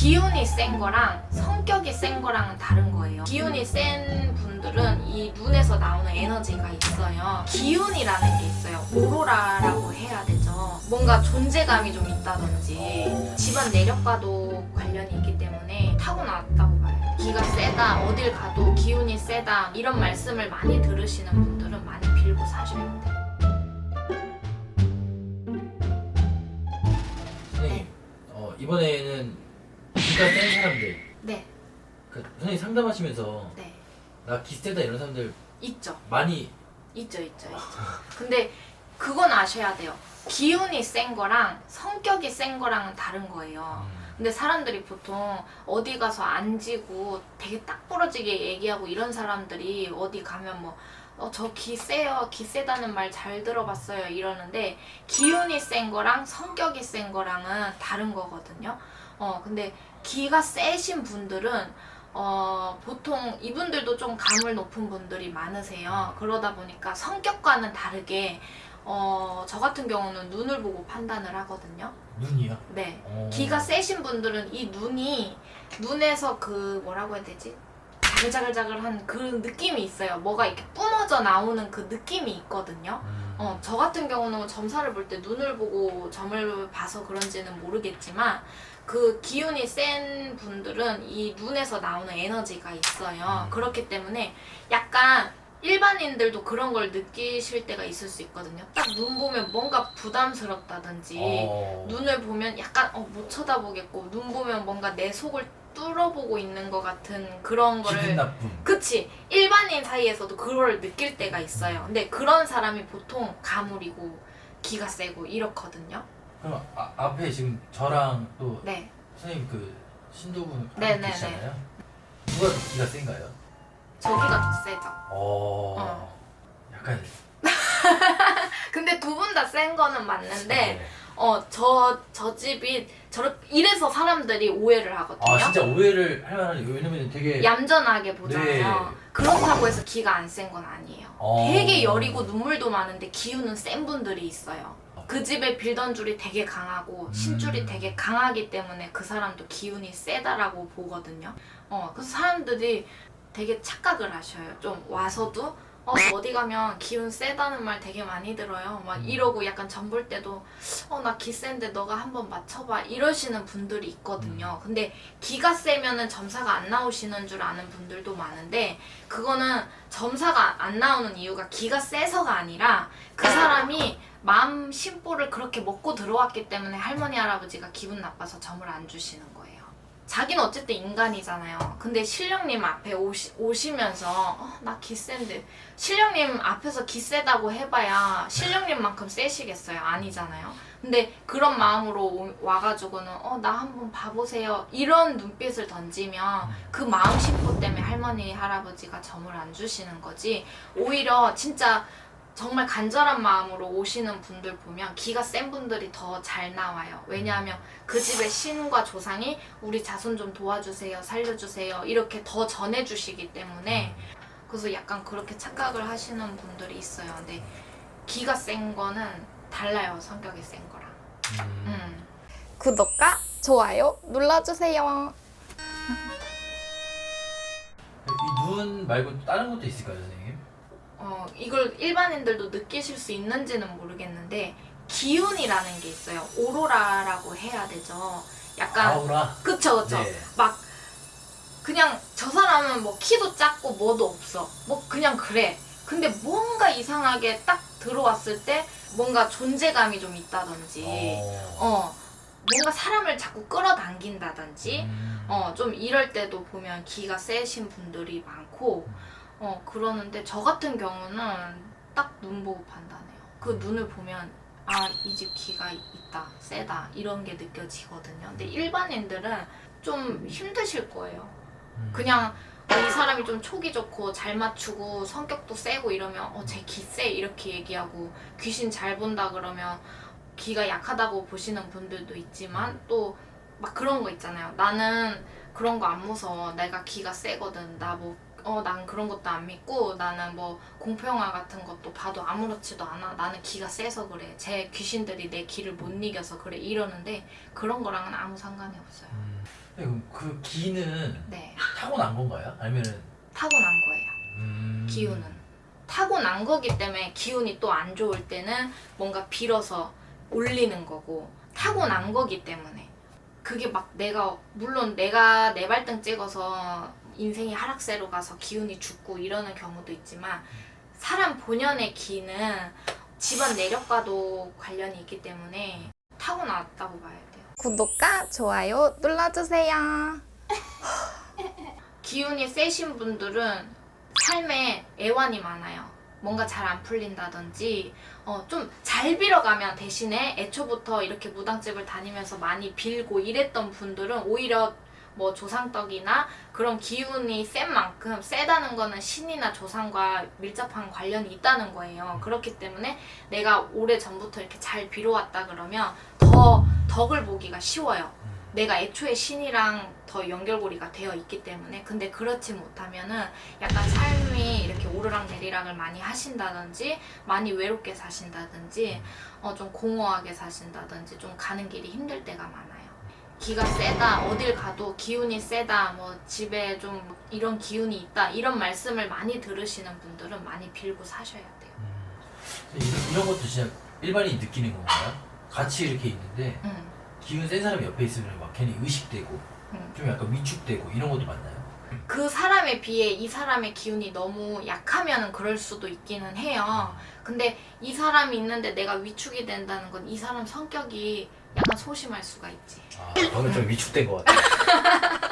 기운이 센 거랑 성격이 센 거랑은 다른 거예요. 기운이 센 분들은 이 눈에서 나오는 에너지가 있어요. 기운이라는 게 있어요. 오로라라고 해야 되죠. 뭔가 존재감이 좀 있다든지 집안 내력과도 관련이 있기 때문에 타고났다고 봐요. 기가 세다, 어딜 가도 기운이 세다 이런 말씀을 많이 들으시는 분들은 많이 빌고 사셔야 돼요. 선생님, 어, 이번에는 기가 센 사람들, 네, 그 선생님 상담하시면서 네. 나 기세다 이런 사람들 있죠. 많이 있죠, 있죠, 있죠. 근데 그건 아셔야 돼요. 기운이 센 거랑 성격이 센 거랑은 다른 거예요. 근데 사람들이 보통 어디 가서 앉고 되게 딱 부러지게 얘기하고 이런 사람들이 어디 가면 뭐, 어, 저 기 세요. 기 세다는 말 잘 들어봤어요. 이러는데 기운이 센 거랑 성격이 센 거랑은 다른 거거든요. 어, 근데 기가 세신 분들은 어, 보통 이분들도 좀 감을 높은 분들이 많으세요. 그러다 보니까 성격과는 다르게 어, 저 같은 경우는 눈을 보고 판단을 하거든요. 눈이요. 네. 어. 기가 세신 분들은 이 눈이 눈에서 그 뭐라고 해야 되지? 자글자글자글한 그 느낌이 있어요. 뭐가 이렇게 뿜어져 나오는 그 느낌이 있거든요. 음. 어, 저 같은 경우는 점사를 볼 때 눈을 보고 점을 봐서 그런지는 모르겠지만 그 기운이 센 분들은 이 눈에서 나오는 에너지가 있어요. 음. 그렇기 때문에 약간 일반인들도 그런 걸 느끼실 때가 있을 수 있거든요. 딱 눈 보면 뭔가 부담스럽다든지 어. 눈을 보면 약간 어, 못 쳐다보겠고 눈 보면 뭔가 내 속을 뚫어보고 있는 것 같은 그런 기분 거를 나쁨. 그치 일반인 사이에서도 그걸 느낄 때가 있어요 근데 그런 사람이 보통 가물이고 기가 세고 이렇거든요 그럼 아, 앞에 지금 저랑 또 네 선생님 그 신도분 네네네. 계시잖아요. 누가 더 기가 센가요? 저기가 더 세죠 어. 어. 약간. 근데 두 분 다 센 거는 맞는데 네. 어 저 저 집이 저렇 이래서 사람들이 오해를 하거든요 아 진짜 오해를 할 만한 이유 왜냐면 되게 얌전하게 보잖아요. 네. 그렇다고 해서 기가 안 센 건 아니에요. 어. 되게 여리고 눈물도 많은데 기운은 센 분들이 있어요. 그 집에 빌던 줄이 되게 강하고 신줄이 음. 되게 강하기 때문에 그 사람도 기운이 세다라고 보거든요. 어, 그래서 사람들이 되게 착각을 하셔요. 좀 와서도 어, 어디 가면 기운 세다는 말 되게 많이 들어요. 막 음. 이러고 약간 전 볼 때도 어, 나 기 센데 너가 한번 맞춰봐. 이러시는 분들이 있거든요. 근데 기가 세면은 점사가 안 나오시는 줄 아는 분들도 많은데 그거는 점사가 안 나오는 이유가 기가 세서가 아니라 그 사람이 마음 심보를 그렇게 먹고 들어왔기 때문에 할머니 할아버지가 기분 나빠서 점을 안 주시는 거예요. 자기는 어쨌든 인간이잖아요. 근데 신령님 앞에 오시, 오시면서 어, 나 기센데 신령님 앞에서 기세다고 해봐야 신령님만큼 세시겠어요? 아니잖아요. 근데 그런 마음으로 오- 와가지고는 어 나 한번 봐보세요 이런 눈빛을 던지면 그 마음 심보 때문에 할머니 할아버지가 점을 안 주시는 거지 오히려 진짜 정말 간절한 마음으로 오시는 분들 보면 기가 센 분들이 더 잘 나와요. 왜냐하면 그 집의 신과 조상이 우리 자손 좀 도와주세요, 살려주세요 이렇게 더 전해주시기 때문에 그래서 약간 그렇게 착각을 하시는 분들이 있어요. 근데 기가 센 거는 달라요, 성격이 센 거랑. 음. 음. 구독과 좋아요 눌러주세요. 이 눈 말고 또 다른 것도 있을까요, 선생님? 어, 이걸 일반인들도 느끼실 수 있는지는 모르겠는데 기운이라는 게 있어요. 오로라라고 해야 되죠. 약간 아우라. 그쵸 그쵸. 네. 막 그냥 저 사람은 뭐 키도 작고 뭐도 없어. 뭐 그냥 그래. 근데 뭔가 이상하게 딱 들어왔을 때 뭔가 존재감이 좀 있다든지 어. 어 뭔가 사람을 자꾸 끌어당긴다든지 음. 어, 좀 이럴 때도 보면 기가 세신 분들이 많고, 어, 그러는데 저 같은 경우는 딱 눈 보고 판단해요. 그 눈을 보면, 아, 이 집 기가 있다, 세다, 이런 게 느껴지거든요. 근데 일반인들은 좀 힘드실 거예요. 음. 그냥, 어, 이 사람이 좀 촉이 좋고 잘 맞추고 성격도 세고 이러면, 어, 쟤 기 세, 이렇게 얘기하고, 귀신 잘 본다 그러면, 기가 약하다고 보시는 분들도 있지만, 또, 막 그런 거 있잖아요. 나는 그런 거 안 무서워. 내가 기가 세거든. 나 뭐, 어, 난 그런 것도 안 믿고, 나는 뭐, 공평화 같은 것도 봐도 아무렇지도 않아. 나는 기가 세서 그래. 제 귀신들이 내 기를 못 이겨서 그래. 이러는데, 그런 거랑은 아무 상관이 없어요. 음. 그럼 그 기는 네 타고난 건가요? 아니면은 타고난 거예요. 음... 기운은 타고난 거기 때문에 기운이 또 안 좋을 때는 뭔가 빌어서 올리는 거고 타고난 거기 때문에 그게 막 내가 물론 내가 내 발등 찍어서 인생이 하락세로 가서 기운이 죽고 이러는 경우도 있지만 사람 본연의 기는 집안 내력과도 관련이 있기 때문에 타고났다고 봐야 돼요. 구독과 좋아요 눌러주세요. 기운이 세신 분들은 삶에 애환이 많아요. 뭔가 잘 안 풀린다든지, 어, 좀 잘 빌어가면 대신에 애초부터 이렇게 무당집을 다니면서 많이 빌고 이랬던 분들은 오히려 뭐 조상떡이나 그런 기운이 센 만큼 세다는 거는 신이나 조상과 밀접한 관련이 있다는 거예요. 그렇기 때문에 내가 오래 전부터 이렇게 잘 빌어왔다 그러면 더 덕을 보기가 쉬워요. 내가 애초에 신이랑 더 연결고리가 되어 있기 때문에 근데 그렇지 못하면은 약간 삶이 이렇게 오르락 내리락을 많이 하신다든지 많이 외롭게 사신다든지 어 좀 공허하게 사신다든지 좀 가는 길이 힘들 때가 많아요. 기가 세다 어딜 가도 기운이 세다 뭐 집에 좀 이런 기운이 있다 이런 말씀을 많이 들으시는 분들은 많이 빌고 사셔야 돼요. 음. 이런, 이런 것도 진짜 일반인이 느끼는 건가요? 같이 이렇게 있는데 음. 기운 센 사람이 옆에 있으면 막 괜히 의식되고 음. 좀 약간 위축되고 이런 것도 맞나요? 그 사람에 비해 이 사람의 기운이 너무 약하면은 그럴 수도 있기는 해요. 근데 이 사람이 있는데 내가 위축이 된다는 건 이 사람 성격이 약간 소심할 수가 있지. 아, 저는 좀 위축된 것 같아.